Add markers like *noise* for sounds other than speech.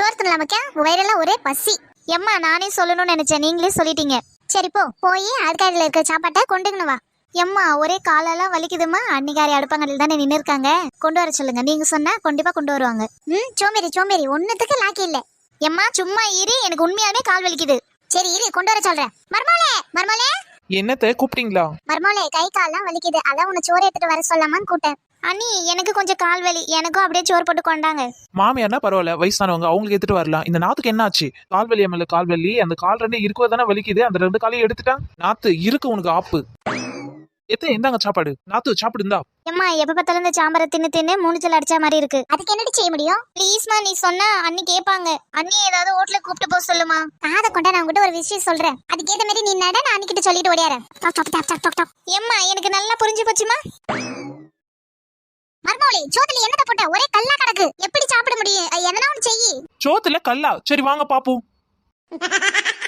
சோறு தின்னலாமக்கா வயிறெல்லாம் ஒரே பசி. எம்மா நானே சொல்லணும்னு நினைச்சேன். நீங்களே சொல்லிட்டீங்க. சரி போ. போய் அடுக்காரியில் இருக்க சாப்பாட்டை கொண்டுக்கணும் வா. எம்மா ஒரே காலெல்லாம் வலிக்குதுமா அன்னிக்காரி அடுப்பாங்கல்ல தானே நின்று இருக்காங்க கொண்டு வர சொல்லுங்க. நீங்க சொன்னா கண்டிப்பா கொண்டு வருவாங்க. ம் சோமேரி சோமேரி ஒன்னுத்துக்கு லாக்கி இல்ல. எம்மா சும்மா இரு. எனக்கு உண்மையாவே கால் வலிக்குது. சரி இரு. கொண்டு வர சொல்றேன். மர்மோலே மர்மோலே என்னத்த கூப்பிட்டீங்களா? மர்மோலே கை கால்லாம் வலிக்குது. அதான் உன்னை சோறு எடுத்துட்டு வர சொல்லாமான்னு கூட்டேன் அண்ணி எனக்கு கொஞ்சம் கால் வலி எனக்கும் அப்படியே சோறு போட்டு கொண்டாங்க. மாமியார்னா பரவாயில்ல வயசானவங்க அவங்களுக்கு எடுத்துட்டு வரலாம். இந்த நாத்துக்கு என்ன ஆச்சு? கால்வலி எம்எல்ஏ கால்வலி அந்த கால் ரெண்டு இருக்கோ தானே வலிக்குது? அந்த ரெண்டு காலையும் எடுத்துட்டான் நாத்து இருக்கு உனக்கு ஆப்பு. எத்த இந்தாங்க சாப்பாடு. நாத்து சாப்பிடு இந்தா எம்மா எப்ப பார்த்தாலும் இந்த சாம்பாரை தின்னு தின்னு மூணுச்சல் அடிச்ச மாதிரி இருக்கு. அதுக்கு என்னடி செய்ய முடியும்? ப்ளீஸ்மா நீ சொன்னா அண்ணி கேட்பாங்க. அண்ணி ஏதாவது ஹோட்டல கூப்பிட்டு போக சொல்லுமா. காதை கொண்டா நான் உங்ககிட்ட ஒரு விஷயம் சொல்றேன். அதுக்கு ஏத்த மாதிரி நீ நட நான் அன்னிக்கிட்ட சொல்லிட்டு ஓடியாரேன். எம்மா எனக்கு நல்லா புரிஞ்சு போச்சுமா? சோத்துல என்னத போட்ட ஒரே கல்லா கிடக்கு. எப்படி சாப்பிட முடியும்? எதனா ஒன்று செய்யி சோத்துல கல்லா. சரி வாங்க பாப்போம். *laughs*